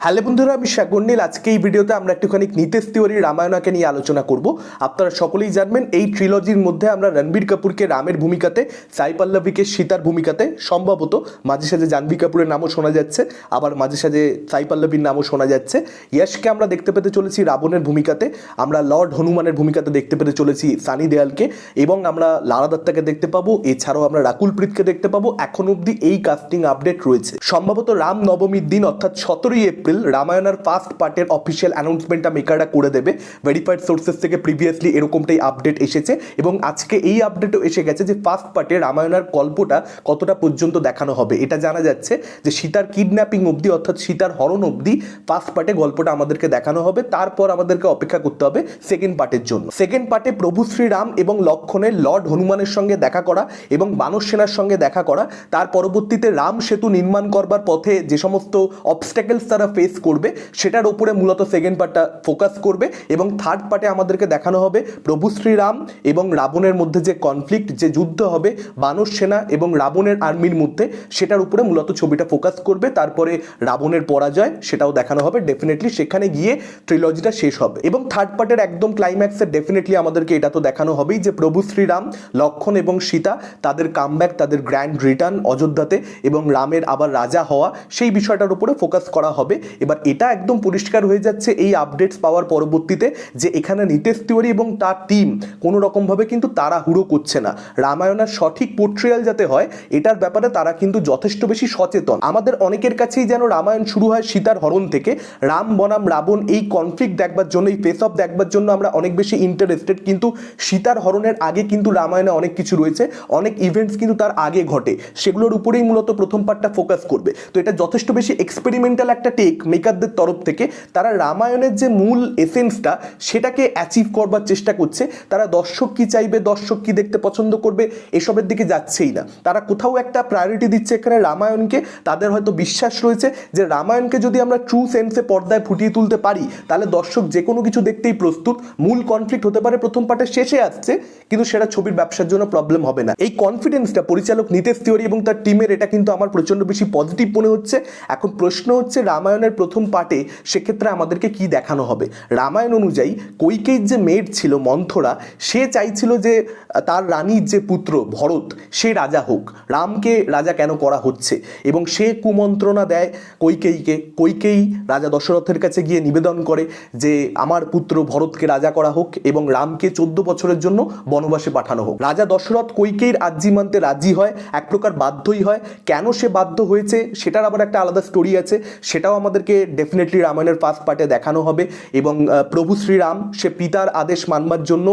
Hello বন্ধুরা, আমি শাগন্ডিল আজকে এই ভিডিওতে আমরা একটুখানি নিতেশ তিওয়ারি রামায়ণাকে নিয়ে আলোচনা করব। আপনারা সকলেই জানবেন, এই ট্রিলজির মধ্যে আমরা রণবীর কাপুরকে রামের ভূমিকাতে, সাই পল্লবীকে সীতার ভূমিকাতে, সম্ভবত মাঝে সাঝে জাহ্নবী কাপুরের নামও শোনা যাচ্ছে, আবার মাঝে সাঝে সাই পল্লবীর নামও শোনা যাচ্ছে। ইয়াশকে আমরা দেখতে পেতে চলেছি রাবণের ভূমিকাতে, আমরা লর্ড হনুমানের ভূমিকাতে দেখতে পেতে চলেছি সানি দেয়ালকে এবং আমরা লালা দত্তাকে দেখতে পাবো, এছাড়াও আমরা রাকুল প্রীতকে দেখতে পাবো। এখন অবধি এই কাস্টিং আপডেট রয়েছে। সম্ভবত রাম নবমীর দিন, অর্থাৎ সতেরোই এপ্রিল রামায়ণের ফার্স্ট পার্টের অফিসিয়াল অ্যানাউন্সমেন্টটা মেকাররা করে দেবে। ভেরিফাইড সোর্সেস থেকে প্রিভিয়াসলি এরকমটাই আপডেট এসেছে এবং আজকে এই আপডেটও এসে গেছে যে ফার্স্ট পার্টে রামায়ণের গল্পটা কতটা পর্যন্ত দেখানো হবে। এটা জানা যাচ্ছে যে সীতার কিডন্যাপিং অবধি অর্থাৎ সীতার হরণ অবধি ফার্স্ট পার্টে গল্পটা আমাদেরকে দেখানো হবে। তারপর আমাদেরকে অপেক্ষা করতে হবে সেকেন্ড পার্টের জন্য। সেকেন্ড পার্টে প্রভু শ্রীরাম এবং লক্ষণের লর্ড হনুমানের সঙ্গে দেখা করা এবং বানর সেনার সঙ্গে দেখা করা। তার পরবর্তীতে রাম সেতু নির্মাণ করবার পথে যে সমস্ত অবস্ট্যাকেলস তারা ফেস করবে, সেটার উপরে মূলত সেকেন্ড পার্টটা ফোকাস করবে এবং থার্ড পার্টে আমাদেরকে দেখানো হবে প্রভু শ্রীরাম এবং রাবণের মধ্যে যে কনফ্লিক্ট যে যুদ্ধ হবে, বানর সেনা এবং রাবণের আর্মির মধ্যে, সেটার উপরে মূলত ছবিটা ফোকাস করবে, তারপরে রাবণের পরাজয় সেটাও দেখানো হবে ডেফিনেটলি সেখানে গিয়ে ট্রিলজিটা শেষ হবে। এবং থার্ড পার্টের একদম ক্লাইম্যাক্সে ডেফিনেটলি আমাদেরকে এটা তো দেখানো হবেই যে প্রভু শ্রীরাম, লক্ষণ এবং সীতা, তাদের কামব্যাক তাদের গ্র্যান্ড রিটার্ন অযোধ্যাতে এবং রামের আবার রাজা হওয়া, সেই বিষয়টার উপরে ফোকাস করা হবে। এবার এটা একদম পরিষ্কার হয়ে যাচ্ছে এই আপডেটস পাওয়ার পরবর্তীতে যে এখানে নিতেশ তিওয়ারি এবং তার টিম কোনো রকমভাবে কিন্তু তাড়াহুড়ো করছে না। রামায়ণের সঠিক পোর্ট্রিয়াল যাতে হয়, এটার ব্যাপারে তারা কিন্তু যথেষ্ট বেশি সচেতন। আমাদের অনেকের কাছেই যেন রামায়ণ শুরু হয় সীতার হরণ থেকে। রাম, বনাম, রাবণ এই কনফ্লিক্ট দেখবার জন্য, এই ফেস অফ দেখবার জন্য আমরা অনেক বেশি ইন্টারেস্টেড কিন্তু সীতার হরণের আগে কিন্তু রামায়ণে অনেক কিছু রয়েছে। অনেক ইভেন্টস কিন্তু তার আগে ঘটে। সেগুলোর উপরেই মূলত প্রথম পার্টটা ফোকাস করবে। তো এটা যথেষ্ট বেশি এক্সপেরিমেন্টাল একটা টেক মেকারদের তরফ থেকে তারা রামায়ণের যে মূল এসেন্সটা সেটাকে অ্যাচিভ করবার চেষ্টা করছে। তারা দর্শক কি চাইবে, দর্শক কী দেখতে পছন্দ করবে, এসবের দিকে যাচ্ছেই না। তারা কোথাও একটা প্রায়োরিটি দিচ্ছে এখানে রামায়ণকে, তাদের হয়তো বিশ্বাস রয়েছে যে রামায়ণকে যদি আমরা ট্রু সেন্সে পর্দায় ফুটিয়ে তুলতে পারি, তাহলে দর্শক যে কোনো কিছু দেখতেই প্রস্তুত। মূল কনফ্লিক্ট হতে পারে প্রথম পার্টের শেষে আসছে, কিন্তু সেটা ছবির ব্যবসার জন্য প্রবলেম হবে না। এই কনফিডেন্সটা পরিচালক নিতেশ তিওয়ারি এবং তার টিমের এটা কিন্তু আমার প্রচণ্ড বেশি পজিটিভ মনে হচ্ছে। এখন প্রশ্ন হচ্ছে রামায়ণের প্রথম পার্টে সেক্ষেত্রে আমাদেরকে কি দেখানো হবে? রামায়ণ অনুযায়ী কৈকেয়ীর যে মেয়ের ছিল মন্থরা, সে চাইছিল যে, তার রানীর যে পুত্র ভরত, সে রাজা হোক। রামকে রাজা কেন করা হচ্ছে? এবং সে কুমন্ত্রণা দেয় কৈকেয়ীকে। কৈকেয়ী রাজা দশরথের কাছে গিয়ে নিবেদন করে যে, আমার পুত্র ভরতকে রাজা করা হোক এবং রামকে চোদ্দ বছরের জন্য বনবাসে পাঠানো হোক। রাজা দশরথ কৈকেয়ীর আর্জি মানতে রাজি হয়, এক প্রকার বাধ্যই হয়। কেন সে বাধ্য হয়েছে, সেটার আবার একটা আলাদা স্টোরি আছে। সেটাও আমাদেরকে ডেফিনেটলি রামায়ণের ফার্স্ট পার্টে দেখানো হবে এবং প্রভু শ্রীরাম, সে পিতার আদেশ মানবার জন্য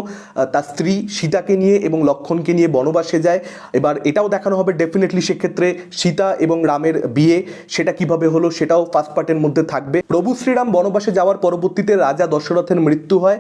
তার স্ত্রী সীতাকে নিয়ে এবং লক্ষণকে নিয়ে বনবাসে যায়। এবার এটাও দেখানো হবে ডেফিনেটলি সেক্ষেত্রে সীতা এবং রামের বিয়ে, সেটা কীভাবে হলো সেটাও ফার্স্ট পার্টের মধ্যে থাকবে। প্রভু শ্রীরাম বনবাসে যাওয়ার পরবর্তীতে রাজা দশরথের মৃত্যু হয়।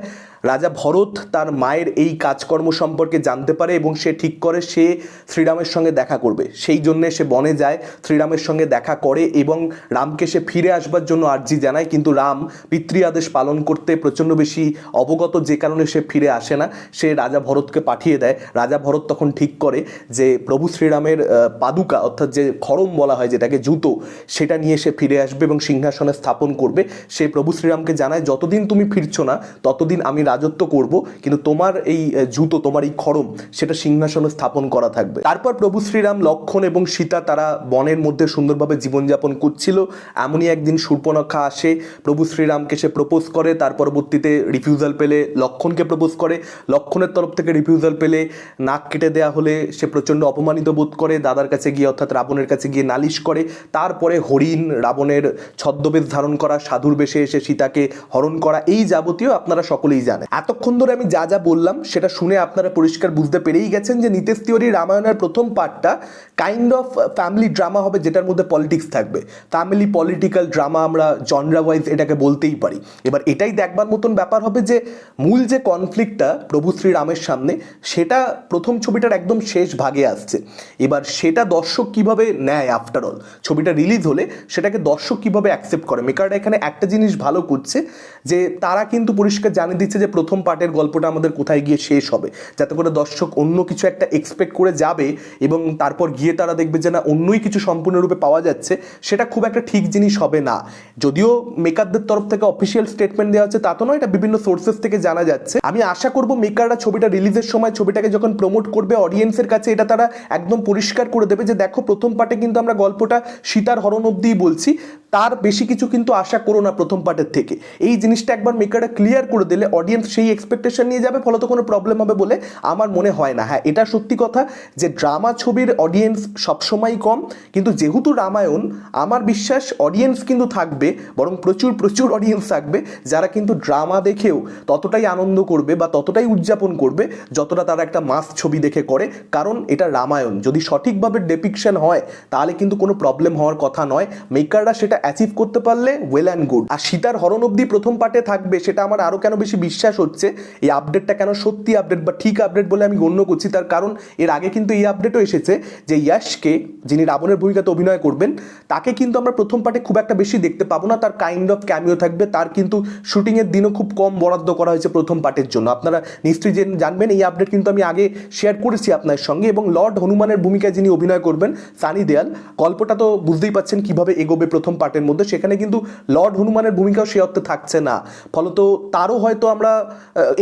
রাজা ভরত তার মায়ের এই কাজকর্ম সম্পর্কে জানতে পারে এবং সে ঠিক করে সে শ্রীরামের সঙ্গে দেখা করবে। সেই জন্যে সে বনে যায়, শ্রীরামের সঙ্গে দেখা করে এবং রামকে সে ফিরে আসবার জন্য আর্জি জানায়। কিন্তু রাম পিতৃ আদেশ পালন করতে প্রচণ্ড বেশি অবগত, যে কারণে সে ফিরে আসে না। সে রাজা ভরতকে পাঠিয়ে দেয়। রাজা ভরত তখন ঠিক করে যে প্রভু শ্রীরামের পাদুকা, অর্থাৎ যে খড়ম বলা হয়, যেটাকে জুতো, সেটা নিয়ে সে ফিরে আসবে এবং সিংহাসনে স্থাপন করবে। সে প্রভু শ্রীরামকে জানায়, যতদিন তুমি ফিরছো না, ততদিন আমি রাজত্ব করব, কিন্তু তোমার এই জুতো, তোমার এই খড়ম, সেটা সিংহাসনে স্থাপন করা থাকবে। তারপর প্রভু শ্রীরাম, লক্ষণ এবং সীতা তারা বনের মধ্যে সুন্দরভাবে জীবনযাপন করছিল। এমনই একদিন সূর্পনখা আসে, প্রভু শ্রীরামকে সে প্রপোজ করে, তার পরবর্তীতে রিফিউজাল পেলে লক্ষণকে প্রপোজ করে। লক্ষণের তরফ থেকে রিফিউজাল পেলে নাক কেটে দেয়া হলে সে প্রচণ্ড অপমানিত বোধ করে, দাদার কাছে গিয়ে অর্থাৎ রাবণের কাছে গিয়ে নালিশ করে। তারপরে হরিণ, রাবণের ছদ্মবেশ ধারণ করা, সাধুর বেশে এসে সীতাকে হরণ করা, এই যাবতীয় আপনারা সকলেই জানেন। এতক্ষণ ধরে আমি যা যা বললাম, সেটা শুনে আপনারা পরিষ্কার বুঝতে পেরেই গেছেন যে নিতেশ তিওয়ারি রামায়ণের প্রথম পার্টটা কাইন্ড অফ ফ্যামিলি ড্রামা হবে, যেটার মধ্যে পলিটিক্স থাকবে। ফ্যামিলি পলিটিক্যাল ড্রামা আমরা জনরা ওয়াইজ এটাকে বলতেই পারি। এবার এটাই দেখবার মতন ব্যাপার হবে যে, মূল যে কনফ্লিক্টটা প্রভু শ্রীরামের সামনে, সেটা প্রথম ছবিটার একদম শেষ ভাগে আসছে। এবার সেটা দর্শক কীভাবে নেয় আফটার অল ছবিটা রিলিজ হলে সেটাকে দর্শক কীভাবে অ্যাকসেপ্ট করে? মেকাররা এখানে একটা জিনিস ভালো করছে যে, তারা কিন্তু পরিষ্কার জানিয়ে দিচ্ছে যে প্রথম পার্টের গল্পটা আমাদের কোথায় গিয়ে শেষ হবে, যাতে করে দর্শক অন্য কিছু একটা এক্সপেক্ট করে যাবে এবং তারপর গিয়ে তারা দেখবে যে না, অন্যই কিছু সম্পূর্ণরূপে পাওয়া যাচ্ছে, সেটা খুব একটা ঠিক জিনিস হবে না। যদিও মেকারদের তরফ থেকে অফিসিয়াল স্টেটমেন্ট দেওয়া হচ্ছে, তা তো নয়, এটা বিভিন্ন সোর্সেস থেকে জানা যাচ্ছে। আমি আশা করব মেকাররা ছবিটা রিলিজের সময় ছবিটাকে যখন প্রমোট করবে অডিয়েন্সের কাছে, এটা তারা একদম পরিষ্কার করে দেবে যে দেখো, প্রথম পার্টে কিন্তু আমরা গল্পটা সীতার হরণ অব্দিই বলছি। তার বেশি কিছু কিন্তু আশা করো না প্রথম পার্টের থেকে। এই জিনিসটা একবার মেকাররা ক্লিয়ার করে দিলে অডিয়েন্স সেই এক্সপেকটেশন নিয়ে যাবে ফলত কোনো প্রবলেম হবে বলে আমার মনে হয় না। হ্যাঁ এটা সত্যি কথা যে ড্রামা ছবির অডিয়েন্স সবসময়ই কম, কিন্তু যেহেতু রামায়ণ, আমার বিশ্বাস অডিয়েন্স কিন্তু থাকবে, বরং প্রচুর প্রচুর অডিয়েন্স থাকবে, যারা কিন্তু ড্রামা দেখেও ততটাই আনন্দ করবে বা ততটাই উদযাপন করবে, যতটা তারা একটা মাস ছবি দেখে করে, কারণ এটা রামায়ণ। যদি সঠিকভাবে ডেপিকশন হয়, তাহলে কিন্তু কোনো প্রবলেম হওয়ার কথা নয়। মেকাররা সেটা অ্যাচিভ করতে পারলে ওয়েল অ্যান্ড গুড আর সীতার হরণ অব্দি প্রথম পার্টে থাকবে, সেটা আমার আরও কেন বেশি বিশ্বাস হচ্ছে, এই আপডেটটা কেন সত্যি আপডেট বা ঠিক আপডেট বলে আমি গণ্য করছি, তার কারণ এর আগে কিন্তু এই আপডেটও এসেছে যে ইয়াশকে, যিনি রাবণের ভূমিকাতে অভিনয় করবেন, তাকে কিন্তু আমরা প্রথম পার্টে খুব একটা বেশি দেখতে পাবো না, তার কাইন্ড অফ ক্যামিও থাকবে, তার কিন্তু শুটিংয়ের দিনও খুব কম বরাদ্দ করা হয়েছে প্রথম পার্টের জন্য। আপনারা নিশ্চয়ই জেন- জানবেন, এই আপডেট কিন্তু আমি আগে শেয়ার করেছি আপনার সঙ্গে, এবং লর্ড হনুমানের ভূমিকায় যিনি অভিনয় করবেন, সানি দেয়াল গল্পটা তো বুঝতেই পাচ্ছেন কীভাবে এগোবে প্রথম পার্টের মধ্যে, সেখানে কিন্তু লর্ড হনুমানের ভূমিকাও সে অর্থে থাকছে না। ফলত তারও হয়তো আমরা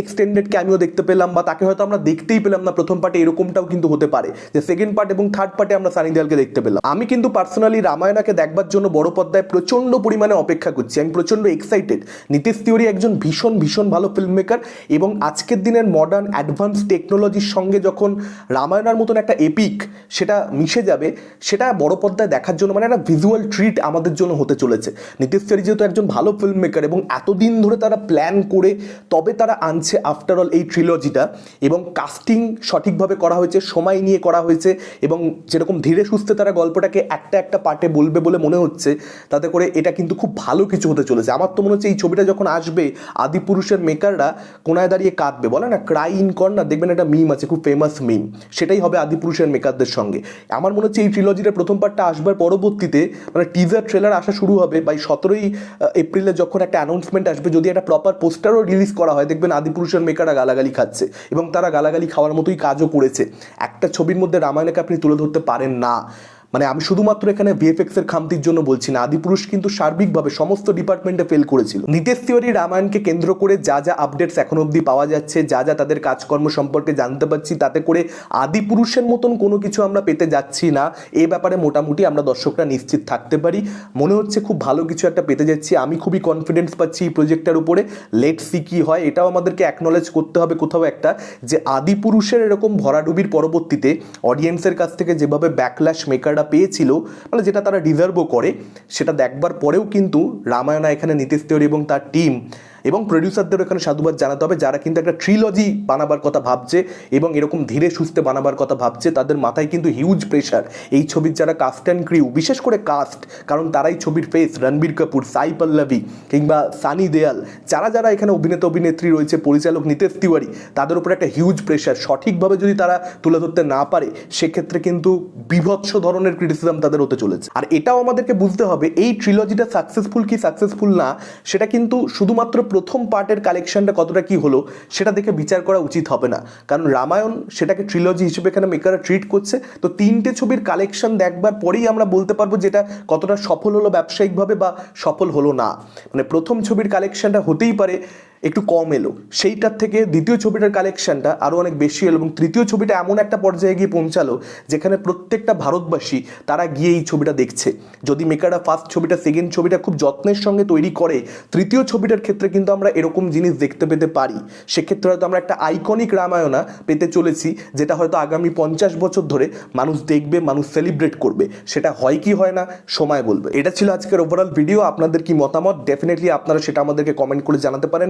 এক্সটেন্ডেড ক্যামিও দেখতে পেলাম বা তাকে হয়তো আমরা দেখতেই পেলাম না প্রথম পার্টে এরকমটাও কিন্তু হতে পারে। যে সেকেন্ড পার্ট এবং থার্ড পার্টে আমরা সানি দেয়ালকে দেখতে পেলাম। আমি কিন্তু পার্সোনালি রামায়ণাকে দেখবার জন্য বড় পর্দায় প্রচণ্ড পরিমাণে অপেক্ষা করছি। আমি প্রচণ্ড এক্সাইটেড নীতিশ তিওরি একজন ভীষণ ভীষণ ভালো ফিল্ম মেকার এবং আজকের দিনের মডার্ন অ্যাডভান্স টেকনোলজির সঙ্গে যখন রামায়ণার মতন একটা এপিক সেটা মিশে যাবে, সেটা বড় পর্দায় দেখার জন্য মানে একটা ভিজুয়াল ট্রিট আমাদের জন্য হতে চলেছে। নীতিশ তিওরি যেহেতু একজন ভালো ফিল্ম মেকার এবং এতদিন ধরে তারা প্ল্যান করে, তবে তারা আনছে আফটার অল এই ট্রিলজিটা এবং কাস্টিং সঠিকভাবে করা হয়েছে, সময় নিয়ে করা হয়েছে এবং যেরকম ধীরে সুস্থে তারা গল্পটাকে একটা একটা পার্টে বলবে বলে মনে হচ্ছে, তাতে করে এটা কিন্তু খুব ভালো কিছু হতে চলেছে। আমার তো মনে হচ্ছে এই ছবিটা যখন আসবে আদিপুরুষের মেকাররা কোনায় দাঁড়িয়ে কাঁদবে। বলে না ক্রাই ইন কর্নার দেখবেন একটা মিম আছে, খুব ফেমাস মিম সেটাই হবে আদিপুরুষের মেকারদের সঙ্গে। আমার মনে হচ্ছে এই ট্রিলজিটার প্রথম পার্টটা আসবার পরবর্তীতে মানে টিজার ট্রেলার আসা শুরু হবে বাই সতেরোই এপ্রিলে যখন একটা অ্যানাউন্সমেন্ট আসবে, যদি একটা প্রপার পোস্টারও রিলিজ করা হয়, দেখবেন আদিপুরুষের মেকাররা গালাগালি খাচ্ছে এবং তারা গালাগালি খাওয়ার মতোই কাজও করেছে। একটা ছবির মধ্যে রামায়ণকে আপনি তুলে ধরতে পারেন না। মানে আমি শুধুমাত্র এখানে ভিএফএক্স এর খামতির জন্য বলছি না। আদিপুরুষ কিন্তু সার্বিকভাবে সমস্ত ডিপার্টমেন্টে ফেল করেছিল। নিতেশ তিওয়ারি রামায়ণকে কেন্দ্র করে যা যা আপডেটস এখন অবধি পাওয়া যাচ্ছে, যা যা তাদের কাজকর্ম সম্পর্কে জানতে পারছি, তাতে করে আদিপুরুষের মতন কোনো কিছু আমরা পেতে যাচ্ছি না। এ ব্যাপারে মোটামুটি আমরা দর্শকরা নিশ্চিত থাকতে পারি। মনে হচ্ছে খুব ভালো কিছু একটা পেতে যাচ্ছি। আমি খুবই কনফিডেন্স পাচ্ছি এই প্রজেক্টটার উপরে। লেট সি কি হয়। এটাও আমাদেরকে অ্যাকনোলেজ করতে হবে কোথাও একটা যে আদিপুরুষের এরকম ভরাডুবির পরবর্তীতে অডিয়েন্সের কাছ থেকে যেভাবে ব্যাকল্যাশ মেকাররা পেয়েছিল মানে যেটা তারা ডিজার্ভও করে, সেটা দেখবার পরেও কিন্তু রামায়ণা এখানে নীতিশ তিওয়ারি এবং তার টিম এবং প্রডিউসারদের এখানে সাধুবাদ জানাতে হবে, যারা কিন্তু একটা ট্রিলজি বানাবার কথা ভাবছে এবং এরকম ধীরে সুস্থে বানাবার কথা ভাবছে, তাদের মাথায় কিন্তু হিউজ প্রেশার এই ছবির যারা কাস্ট অ্যান্ড ক্রিউ বিশেষ করে কাস্ট কারণ তারাই ছবির ফেস রণবীর কাপুর, সাই পল্লবী কিংবা সানি দেয়াল যারা যারা এখানে অভিনেতা অভিনেত্রী রয়েছে, পরিচালক নিতেশ তিওয়ারি, তাদের উপর একটা হিউজ প্রেশার সঠিকভাবে যদি তারা তুলে ধরতে না পারে, সেক্ষেত্রে কিন্তু বিভৎস ধরনের ক্রিটিসিজম তাদের হতে চলেছে। আর এটাও আমাদেরকে বুঝতে হবে, এই ট্রিলজিটা সাকসেসফুল কি সাকসেসফুল না, সেটা কিন্তু শুধুমাত্র প্রথম পার্টের কালেকশনটা কতটা কি হলো, সেটা দেখে বিচার করা উচিত হবে না। কারণ রামায়ণ সেটাকে ট্রিলজি হিসেবে এখানে মেকাররা ট্রিট করছে। তো তিনটে ছবির কালেকশন দেখবার পরেই আমরা বলতে পারব যেটা কতটা সফল হলো ব্যবসায়িকভাবে বা সফল হলো না। মানে প্রথম ছবির কালেকশনটা হতেই পারে। একটু কম এলো। সেইটার থেকে দ্বিতীয় ছবিটার কালেকশনটা আরও অনেক বেশি এলো এবং তৃতীয় ছবিটা এমন একটা পর্যায়ে গিয়ে পৌঁছালো যেখানে প্রত্যেকটা ভারতবাসী তারা গিয়ে এই ছবিটা দেখছে। যদি মেকাররা ফার্স্ট ছবিটা সেকেন্ড ছবিটা খুব যত্নের সঙ্গে তৈরি করে, তৃতীয় ছবিটার ক্ষেত্রে কিন্তু আমরা এরকম জিনিস দেখতে পেতে পারি। সেক্ষেত্রে হয়তো আমরা একটা আইকনিক রামায়ণা পেতে চলেছি, যেটা হয়তো আগামী পঞ্চাশ বছর ধরে মানুষ দেখবে, মানুষ সেলিব্রেট করবে। সেটা হয় কি হয় না, সময় বলবে। এটা ছিল আজকের ওভারঅল ভিডিও আপনাদের কি মতামত? ডেফিনেটলি আপনারা সেটা আমাদেরকে কমেন্ট করে জানাতে পারেন।